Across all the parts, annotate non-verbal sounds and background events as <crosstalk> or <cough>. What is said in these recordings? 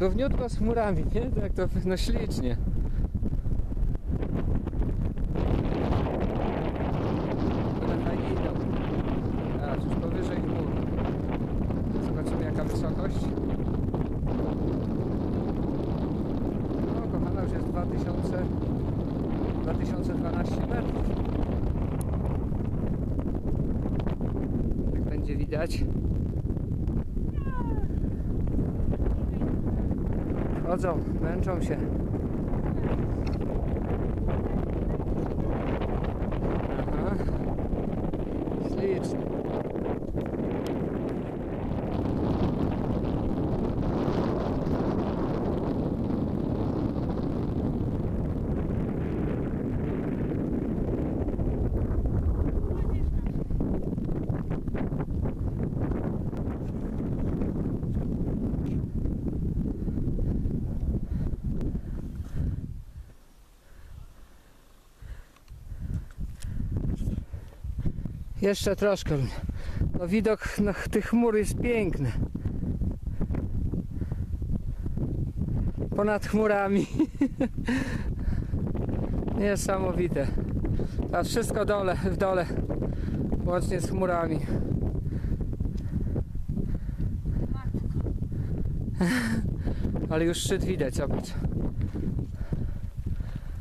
Równiutko z chmurami, nie? Tak to no ślicznie. A, już powyżej chmur. Zobaczymy jaka wysokość. No, kochana, już jest 2000, 2012 metrów. Jak będzie widać. Chodzą, męczą się. Aha. Ślicznie. Jeszcze troszkę. No widok no, tych chmur jest piękny. Ponad chmurami. <laughs> Niesamowite. A wszystko dole, w dole. Łącznie z chmurami. <laughs> Ale już szczyt widać, zobacz.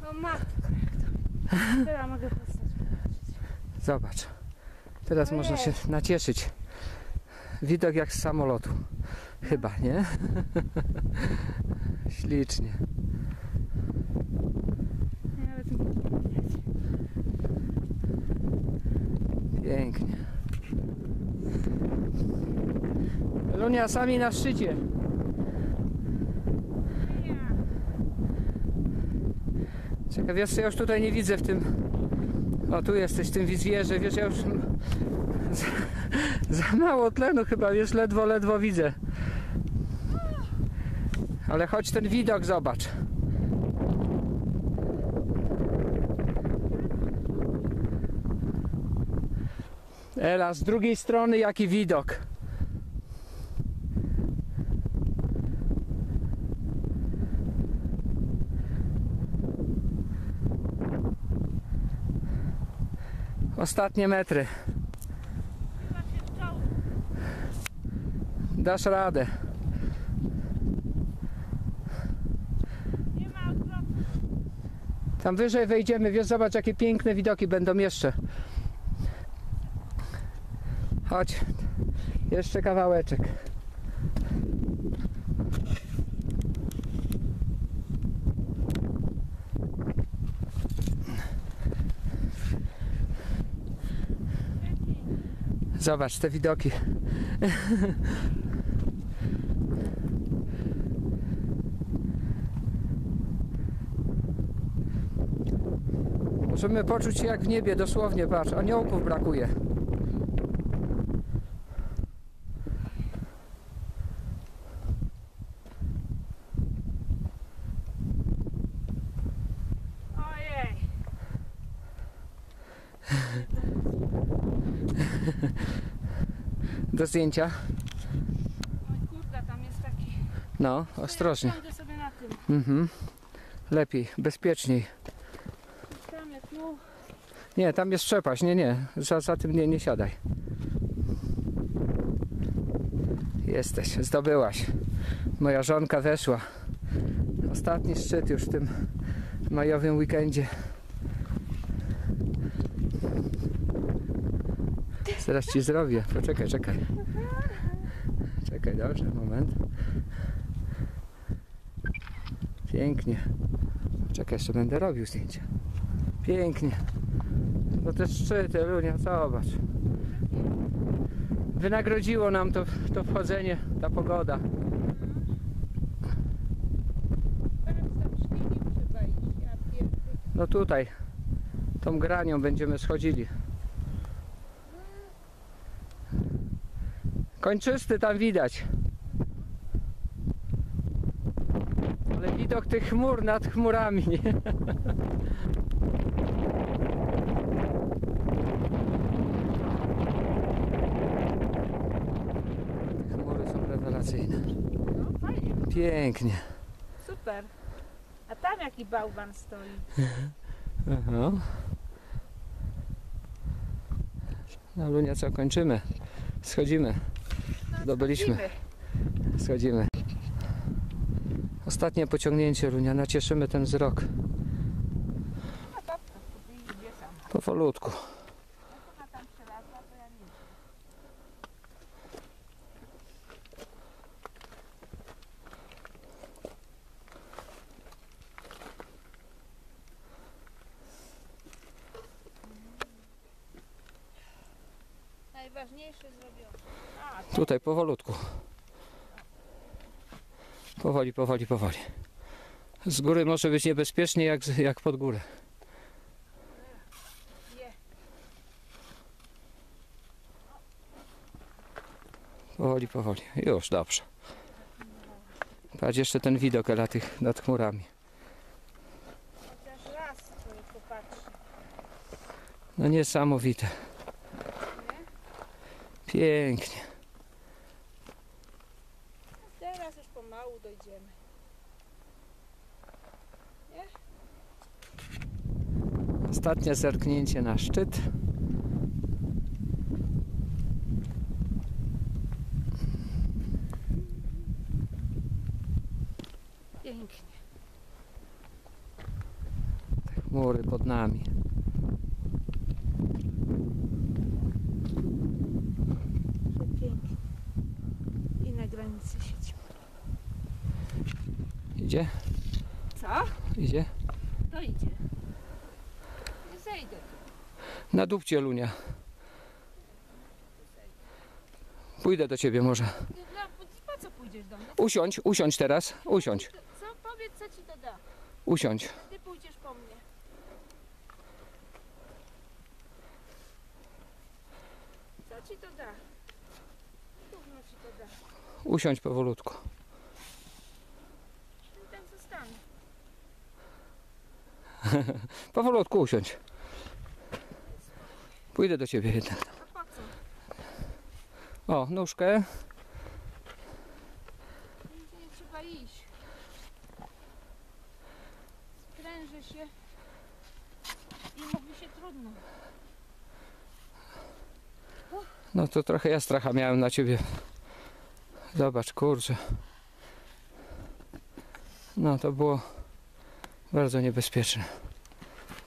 O matko, jak to. Mogę postać. Zobacz. Teraz można się nacieszyć. Widok jak z samolotu. Chyba, nie? <laughs> Ślicznie. Pięknie. Lunia sami na szczycie. Czekaj, wiesz ja już tutaj nie widzę w tym... O, tu jesteś w tym wizjerze, wiesz, ja już... Za, mało tlenu chyba, wiesz, ledwo, ledwo widzę. Ale choć ten widok zobacz. Ela, z drugiej strony jaki widok. Ostatnie metry. Dasz radę. Tam wyżej wejdziemy, wiesz, zobacz jakie piękne widoki będą jeszcze. Chodź. Jeszcze kawałeczek. Zobacz te widoki. Możemy poczuć się jak w niebie, dosłownie, patrz, aniołków brakuje. Do zdjęcia. Oj tam jest taki... No, ostrożnie. Ja sobie na tym. Mhm. Lepiej, bezpieczniej. Tam jak tu. Nie, tam jest przepaść, nie, nie, za, za tym nie, nie siadaj. Jesteś, zdobyłaś. Moja żonka weszła. Ostatni szczyt już w tym majowym weekendzie. Zaraz ci zrobię. Poczekaj, czekaj. Czekaj, dobrze, moment. Pięknie. Czekaj, jeszcze będę robił zdjęcia. Pięknie. No te szczyty, Lunia, zobacz. Wynagrodziło nam to, to wchodzenie, ta pogoda. No tutaj, tą granią będziemy schodzili. Kończysty tam widać. Ale widok tych chmur nad chmurami, nie? Te chmury są rewelacyjne. No fajnie. Pięknie. Super. A tam jaki bałwan stoi. Aha. No Lunia, co kończymy? Schodzimy. No, Zdobyliśmy. schodzimy. Ostatnie pociągnięcie, Lunia. Nacieszymy ten wzrok. Powolutku. Najważniejsze zrobione. Tutaj, powolutku. Powoli, powoli, powoli. Z góry może być niebezpiecznie, jak, jak pod górę. Powoli, powoli. Już, dobrze. Patrz jeszcze ten widok nad chmurami. No niesamowite. Nie? Pięknie. Teraz już pomału dojdziemy. Ostatnie zerknięcie na szczyt. Pięknie. Chmury pod nami. Przepięknie. I na granicy siedzimy. Idzie? Co? Idzie? To idzie. Nie zejdę tu. Na dupcie, Lunia. Pójdę do ciebie może. No, po, po co pójdziesz do mnie? Usiądź, usiądź teraz. Usiądź, Co? Powiedz, co ci to da. usiądź. Ty pójdziesz po mnie. Co ci to da? Gówno ci to da. Usiądź powolutku. Ty tak zostanę. <laughs> Powolutku usiądź. Pójdę do ciebie jednak. O, nóżkę. Nigdzie nie trzeba iść. Spręży się i mówi się trudno. No to trochę ja stracha miałem na ciebie. Zobacz, kurczę. No to było bardzo niebezpieczne.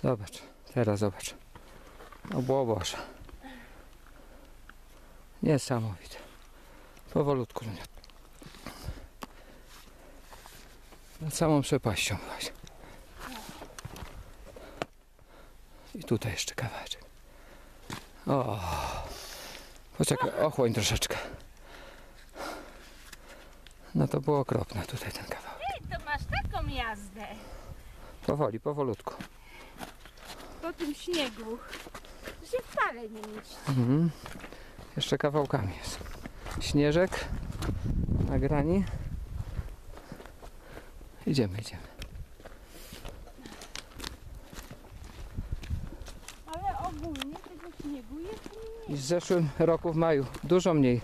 Zobacz, teraz zobacz. No było Boże. Niesamowite. Powolutku. Lunia. Nad samą przepaścią byłaś. I tutaj jeszcze kawałeczek. O. Poczekaj, ochłoń troszeczkę. No to było okropne tutaj ten kawałek. Ty to masz taką jazdę Powoli, powolutku. po tym śniegu, że się wcale nie mieści. Mhm. Jeszcze kawałkami jest. Śnieżek na grani. Idziemy, idziemy. Ale ogólnie tego śniegu jest I w zeszłym roku w maju dużo mniej.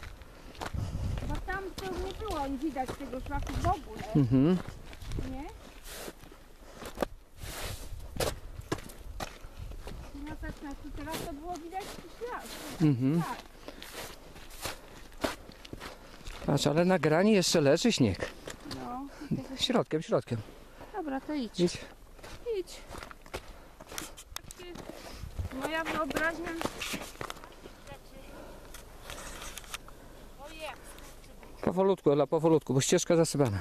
Bo tam to nie było widać tego szlaku w ogóle, Mhm. nie? No tak na to teraz to było widać szlak. Mhm. Patrz, ale na grani jeszcze leży śnieg. No, Środkiem, środkiem. dobra, to idź. Idź. Idź. Moja wyobraźnia... Powolutku, Ela, powolutku, bo ścieżka zasypana.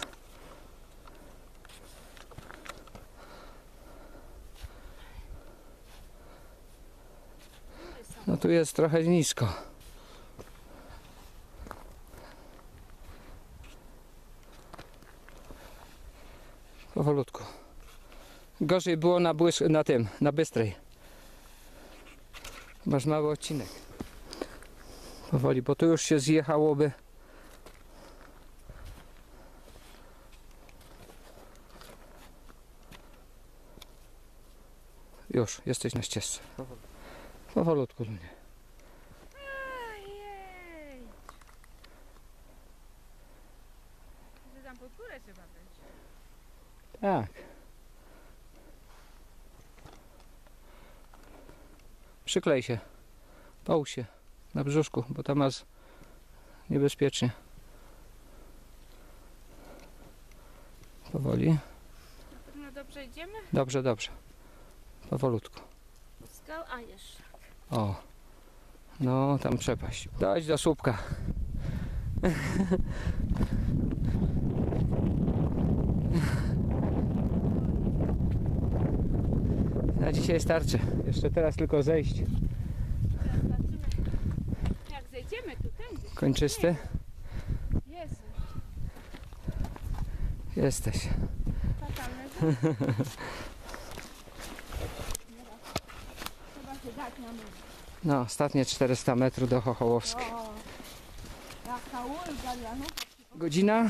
No tu jest trochę nisko. Powolutku. Gorzej było na, błysk, na tym, na bystrej. Masz mały odcinek. Powoli, bo tu już się zjechałoby. Już, jesteś na ścieżce. Powolutku, Lunie. Że tam pod górę trzeba wejść. Tak. Przyklej się. Połóż się na brzuszku, bo tam masz niebezpiecznie. Powoli. Na pewno dobrze idziemy? Dobrze, dobrze. Powolutku. Skał, a jeszcze. O. No, tam przepaść. Dać do słupka. <laughs> Na dzisiaj starczy. Jeszcze teraz tylko zejść. Jak zejdziemy tu tędy. Kończysty? Jezu, Jesteś. fatalne <laughs> rzeczy. Trzeba się. No, ostatnie 400 metrów do Chochołowskiej. O, jaka ulga, Janu. Godzina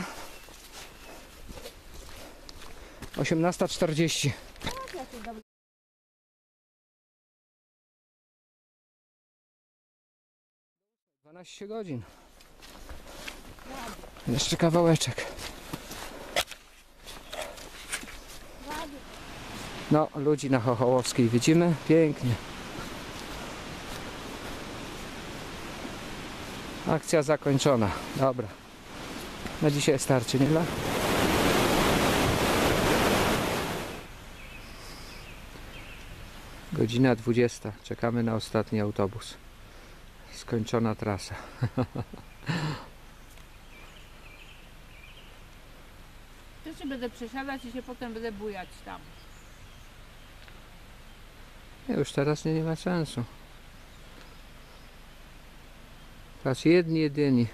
18.40. Tak, jakie dobre. Dwanaście 12 godzin. Jeszcze kawałeczek. No, ludzi na Chochołowskiej widzimy. Pięknie. Akcja zakończona. Dobra. Na dzisiaj starczy, nie? Godzina 20. Czekamy na ostatni autobus. Skończona trasa. <laughs> To się będę przesiadać i się potem będę bujać tam. Nie, już teraz nie, nie ma sensu. Teraz jedni, jedyni